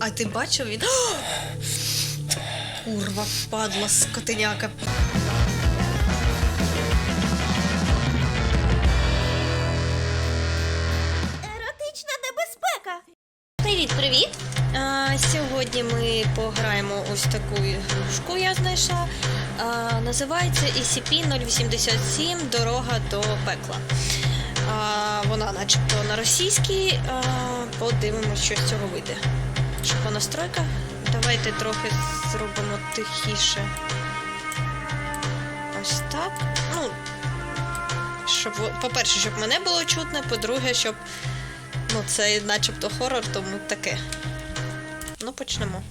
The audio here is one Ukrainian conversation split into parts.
А ти бачив він? Курва, падла, скотиняка. Еротична небезпека. Привіт, привіт! А, сьогодні ми пограємо ось таку ігрушку, я знайшла. А, називається SCP-087 Дорога до пекла. А, вона начебто на російській. А, подивимось, що з цього вийде. Що по настройках? Давайте трохи зробимо тихіше. Ось так. Ну, щоб, по-перше, щоб мене було чутно, по-друге, щоб Ну, це начебто хорор, тому таке. Ну, почнемо.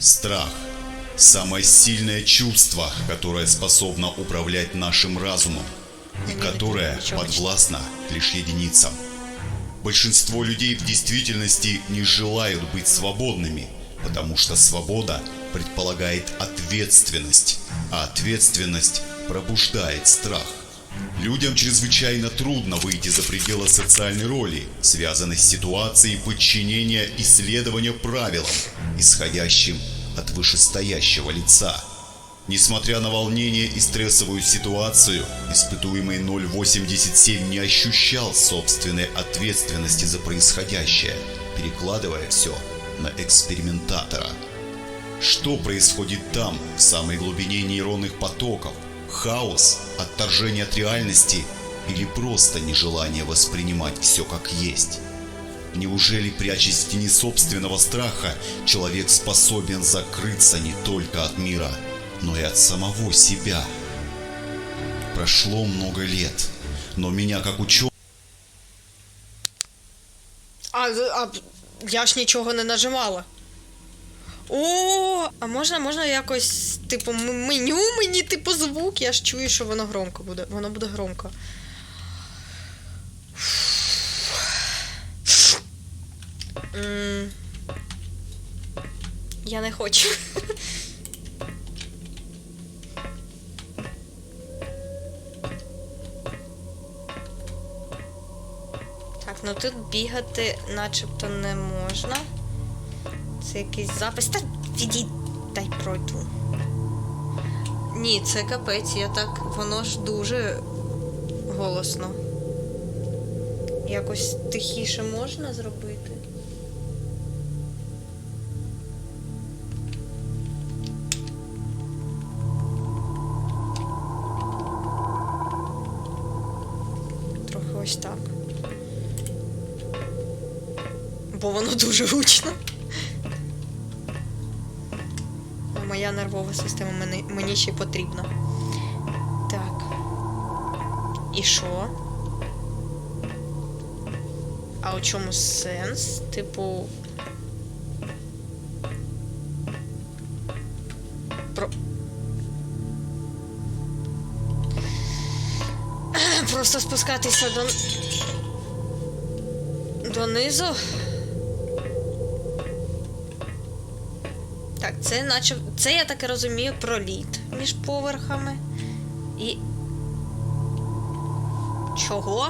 Страх – самое сильное чувство, которое способно управлять нашим разумом и ничего. подвластно лишь единицам. Большинство людей в действительности не желают быть свободными, потому что свобода предполагает ответственность, а ответственность пробуждает страх. Людям чрезвычайно трудно выйти за пределы социальной роли, связанной с ситуацией подчинения и следования правилам, исходящим от вышестоящего лица. Несмотря на волнение и стрессовую ситуацию, испытуемый 087 не ощущал собственной ответственности за происходящее, перекладывая все на экспериментатора. Что происходит там, в самой глубине нейронных потоков? Хаос, отторжение от реальности или просто нежелание воспринимать все как есть? Неужели, прячась в тени собственного страха, человек способен закрыться не только от мира, но и от самого себя? Прошло много лет, но меня как ученого А, а я ж нічого не нажимала. О, а можна, можна якось, типу, меню мені, типу, звук. Я ж чую, що воно громко буде. Воно буде громко. Я не хочу. Ну тут бігати начебто не можна. Це якийсь запис. Та відійди, дай пройду. Ні, це капець, я так. Воно ж дуже голосно. Якось тихіше можна зробити. Бо воно дуже гучно. Моя нервова система мені, мені ще потрібна. Так. І що? А у чому сенс? Типу. Про. Просто спускатися до. Донизу. Це наче. Це я так і розумію проліт між поверхами. І. Чого?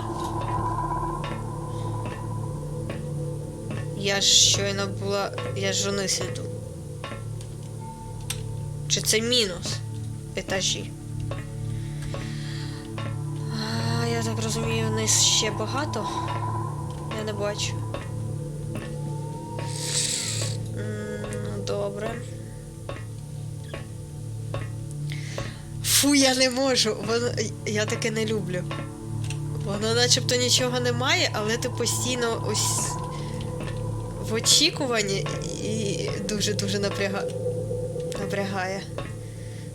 Я ж щойно була. Я ж вниз іду. Чи це мінус етажі? А, я так розумію, вниз ще багато. Я не бачу. Фу, я не можу. Воно... Я таке не люблю. Воно начебто нічого немає, але ти постійно ось в очікуванні і дуже-дуже напряга... напрягає.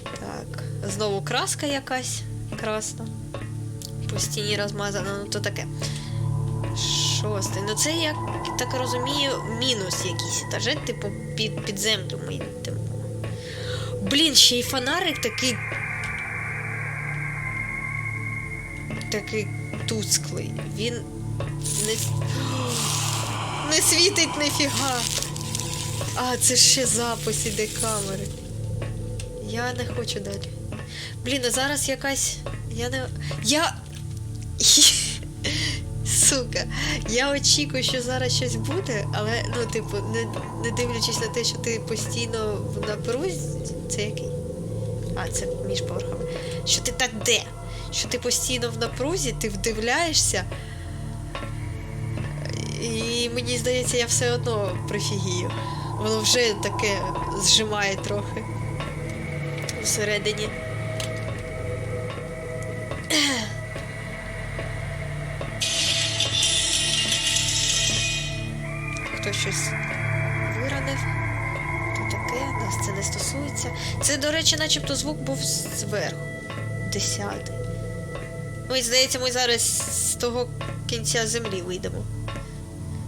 Так. Знову краска якась красна. По стіні розмазана, ну то таке. Шостий. Ну це я так розумію, мінус якийсь етажет, типу, під, під землю ми йдемо. Блін, ще й фонарик такий. Такий тусклий. Він не. Не світить ніфіга. А, це ще запис іде камери. Я не хочу далі. Блін, а зараз якась. Я не. Я. Сука, я очікую, що зараз щось буде, але ну, типу, не, не дивлячись на те, що ти постійно в напрузі. Це який? А, це між поверхами. Що ти так де? Що ти постійно в напрузі, ти вдивляєшся. І мені здається, я все одно прифігію. Воно вже таке зжимає трохи всередині. Хтось щось виранив. То таке, нас це не стосується. Це, до речі, начебто звук був зверху. Десятий. І здається, ми зараз з того кінця землі вийдемо.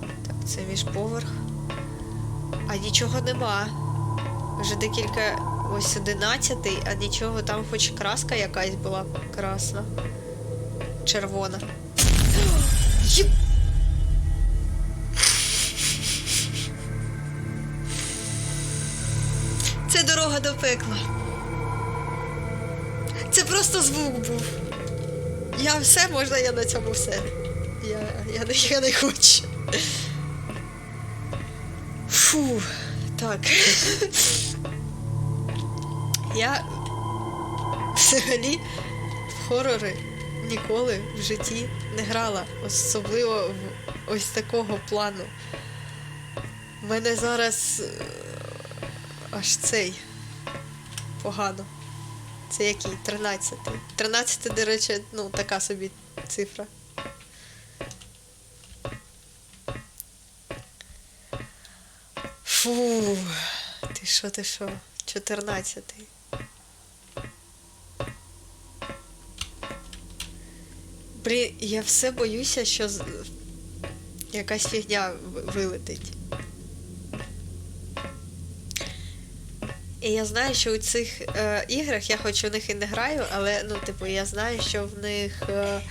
Так, це міжповерх. А нічого нема. Вже декілька. Ось одинадцятий, а нічого, там хоч краска якась була красна. Червона. Це дорога до пекла. Це просто звук був. Я все, можна я на цьому все. Я, я, я не хочу. Фу, так. Я взагалі в хорори ніколи в житті не грала, особливо в ось такого плану. У мене зараз е, аж цей погано. Це який? 13. 13, до речі, ну, така собі цифра. Фу, ти що, ти що? 14. Блін, я все боюся, що якась фігня вилетить. І я знаю, що у цих е, іграх я хоч у них і не граю, але ну, типу, я знаю, що в них. Е...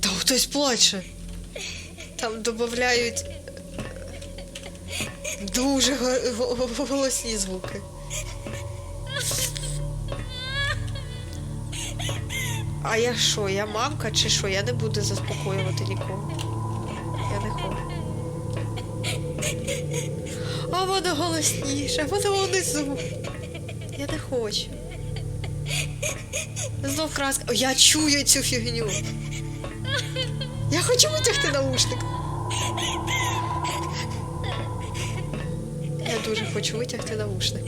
Та хтось плаче. Там додають дуже го- го- голосні звуки. А я що, я мамка чи що? Я не буду заспокоювати нікого. А воно голосніше, воно внизу. Я не хочу. Знов краска. О, я чую цю фігню. Я хочу витягти наушник. Я дуже хочу витягти наушник.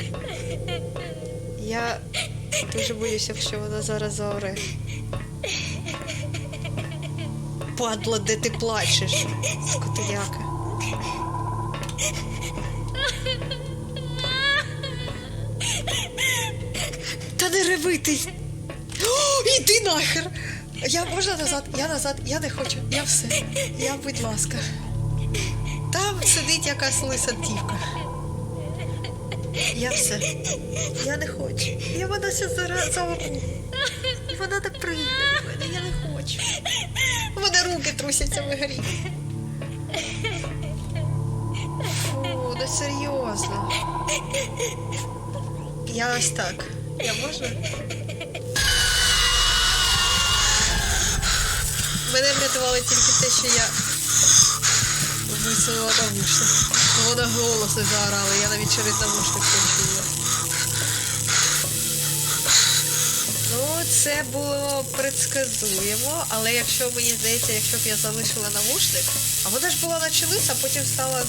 Я дуже боюся, що вона зараз заоре. Падла, де ти плачеш, скотиняка. О, іди нахер. Я можна назад, я назад, я не хочу. Я все. Я, будь ласка. Там сидить якась лиса дівка. Я все. Я не хочу. Я вона ся зараз заору. І вона так пригне до мене. Я не хочу. У мене руки трусяться в грі. Фу, ну серйозно. Я ось так. Я можу? Мене врятувало тільки те, що я висунула навушник. Вона голосно заорала, я навіть через навушник почула. Ну, це було предсказуємо, але якщо мені здається, якщо б я залишила навушник, а вона ж була наче лиса, а потім стала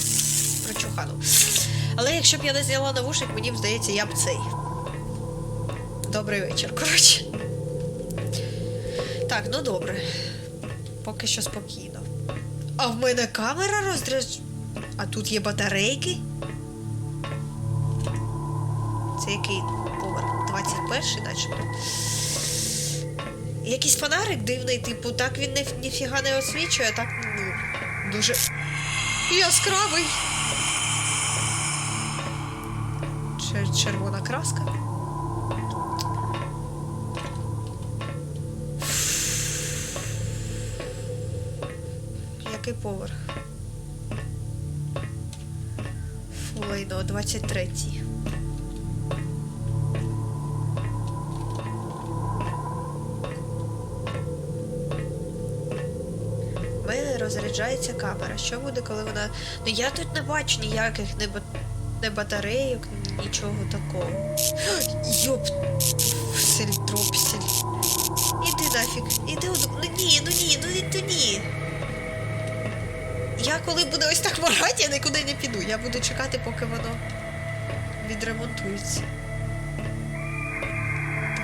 прочухану. Але якщо б я не зняла навушник, мені б здається, я б цей. Добрий вечір, коротше. Так, ну добре. Поки що спокійно. А в мене камера роздраж... А тут є батарейки. Це який поверх? 21-й, начебто. Якийсь фонарик дивний, типу, так він ніфіга не освічує, а так ну, дуже яскравий. Червона краска. який поверх? Фулейдо, 23. У розряджається камера. Що буде, коли вона... Ну я тут не бачу ніяких не, бат... не батарейок, нічого такого. Йоп! Сельтропсель. Іди нафіг, іди одну. Ну ні, ну ні, ну ні, ну ні. Я коли буде ось так моргати, я нікуди не піду. Я буду чекати, поки воно відремонтується.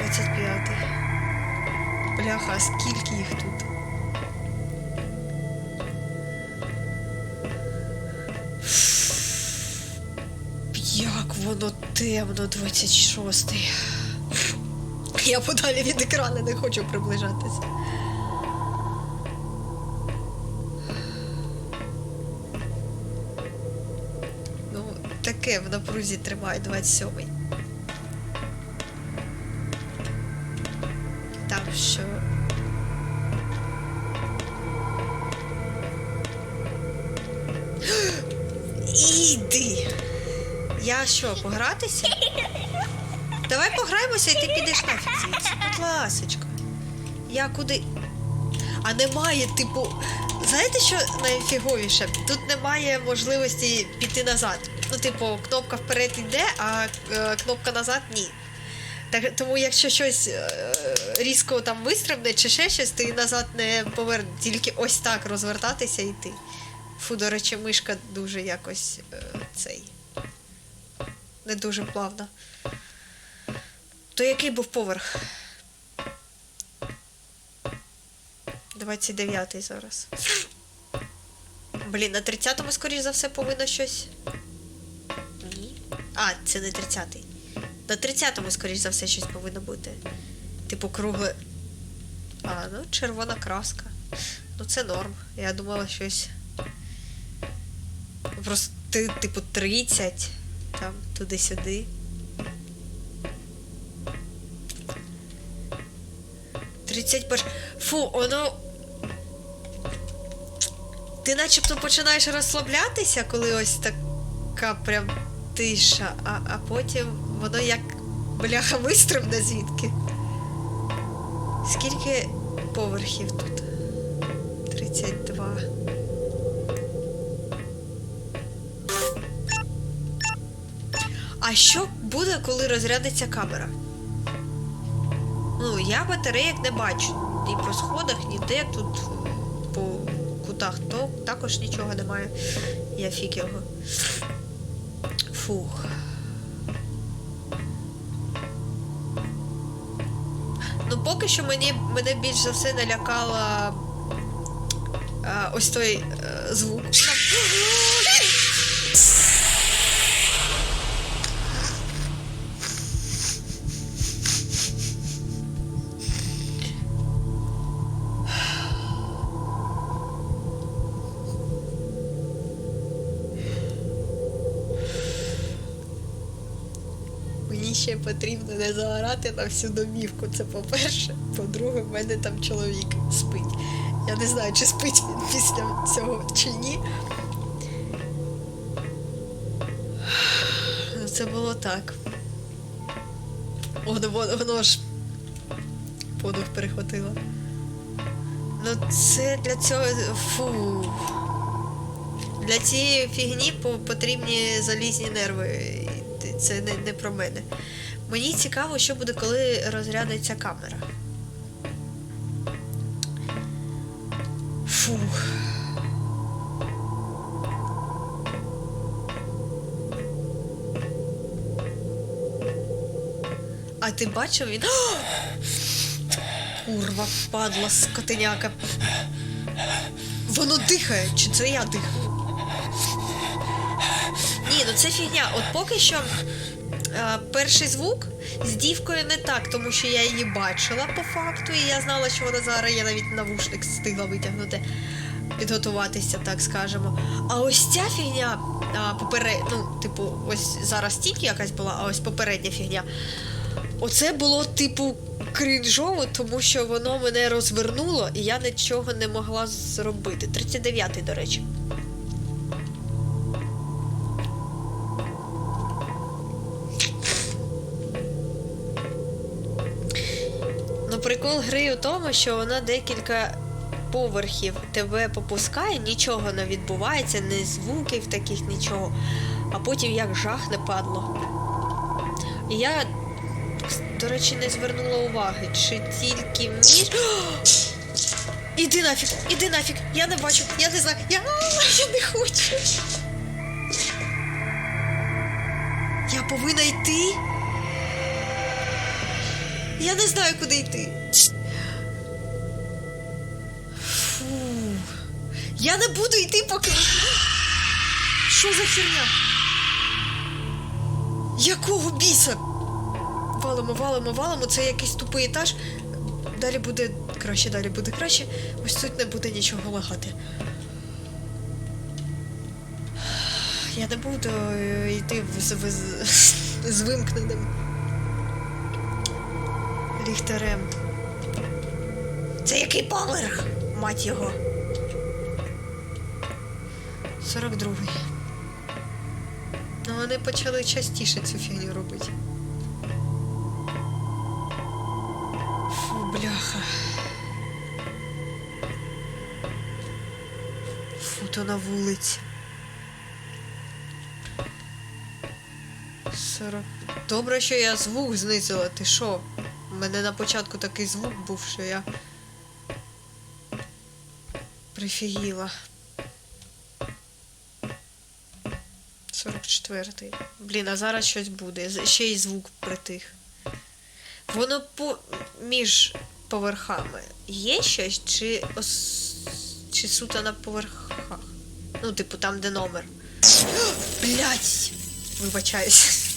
25-й. Бляха, скільки їх тут? Як воно темно, 26-й. Я подалі від екрану не хочу приближатися. Таке в напрузі тримає 27-й. Там що. Іди. Я що, погратися? Давай пограємося і ти підеш нафіг звідси. Будь ласочка. Я куди. А немає, типу. Знаєте, що найфіговіше? Тут немає можливості піти назад. Ну, типу, кнопка вперед йде, а е, кнопка назад ні. Так, тому якщо щось е, різко там вистрибне чи ще щось, ти назад не поверне, тільки ось так розвертатися і йти. Фу, до речі, мишка дуже якось е, цей. Не дуже плавна. То який був поверх? 29-й зараз. Блін, на 30-му, скоріш за все, повинно щось. А, це не 30-й. На 30-му, скоріш за все, щось повинно бути. Типу кругле. А, ну, червона краска. Ну, це норм. Я думала щось. Просто, типу, 30, там, туди-сюди. Тридцять перш. Фу, воно. Ти начебто починаєш розслаблятися, коли ось така прям тиша, а, а потім воно як бляха вистрибне звідки. Скільки поверхів тут? 32. А що буде, коли розрядиться камера? Ну, я батареїк не бачу. Ні по сходах, ніде тут по кутах то також нічого немає. Я фіг його. Фух. Ну, поки що мені, мене більш за все налякала а, ось той а, звук. ще потрібно не заорати на всю домівку. Це по-перше. По-друге, в мене там чоловік спить. Я не знаю, чи спить він після цього чи ні. Ну, Це було так. Воно, воно, воно ж подух перехватило. Ну, це для цього. Фу. Для цієї фігні потрібні залізні нерви. Це не, не про мене. Мені цікаво, що буде, коли розрядиться камера. Фух. А ти бачив він. Курва, падла, скотиняка. Воно дихає, чи це я дихаю? Ні, ну це фігня. От поки що е, перший звук з дівкою не так, тому що я її бачила по факту, і я знала, що вона зараз я навіть навушник встигла витягнути, підготуватися, так скажемо. А ось ця фігня, а, поперед... ну, типу, ось зараз тільки якась була, а ось попередня фігня. Оце було, типу, крінжово, тому що воно мене розвернуло, і я нічого не могла зробити. 39-й, до речі. Прикол гри у тому, що вона декілька поверхів тебе попускає, нічого не відбувається, ні звуків таких, нічого. А потім як жахне падло. І я, до речі, не звернула уваги, чи тільки між. Іди нафіг, іди нафіг, я не бачу, я не знаю, я, я не хочу. Я повинна йти. Я не знаю, куди йти. Фу. Я не буду йти, поки. Що за херня? Якого біса? Валимо, валимо, валимо. Це якийсь тупий етаж. Далі буде краще, далі буде краще. Ось тут не буде нічого лагати. Я не буду е, йти з, з, з вимкненим ліхтарем. Це який поверх? Мать його. 42-й. Ну, вони почали частіше цю фігню робити. Фу, бляха. Фу, то на вулиці. 40. Добре, що я звук знизила. Ти що? Мене на початку такий звук був, що я. Прифігіла. 44-й. Блін, а зараз щось буде. Ще й звук притих. Воно по... між поверхами є щось, чи, ос... чи суто на поверхах? Ну, типу, там, де номер. Блять! Вибачаюсь.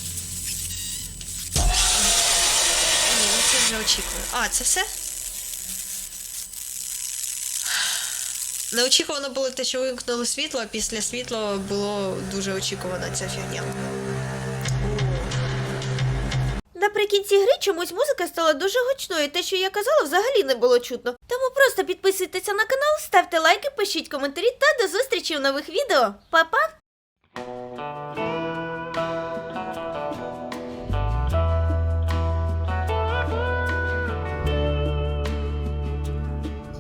Вже очікую. А, це все? Неочікувано було те, що вимкнуло світло, а після світла було дуже очікувана ця фігня. Наприкінці гри чомусь музика стала дуже гучною, те, що я казала, взагалі не було чутно. Тому просто підписуйтеся на канал, ставте лайки, пишіть коментарі та до зустрічі в нових відео. Па-па!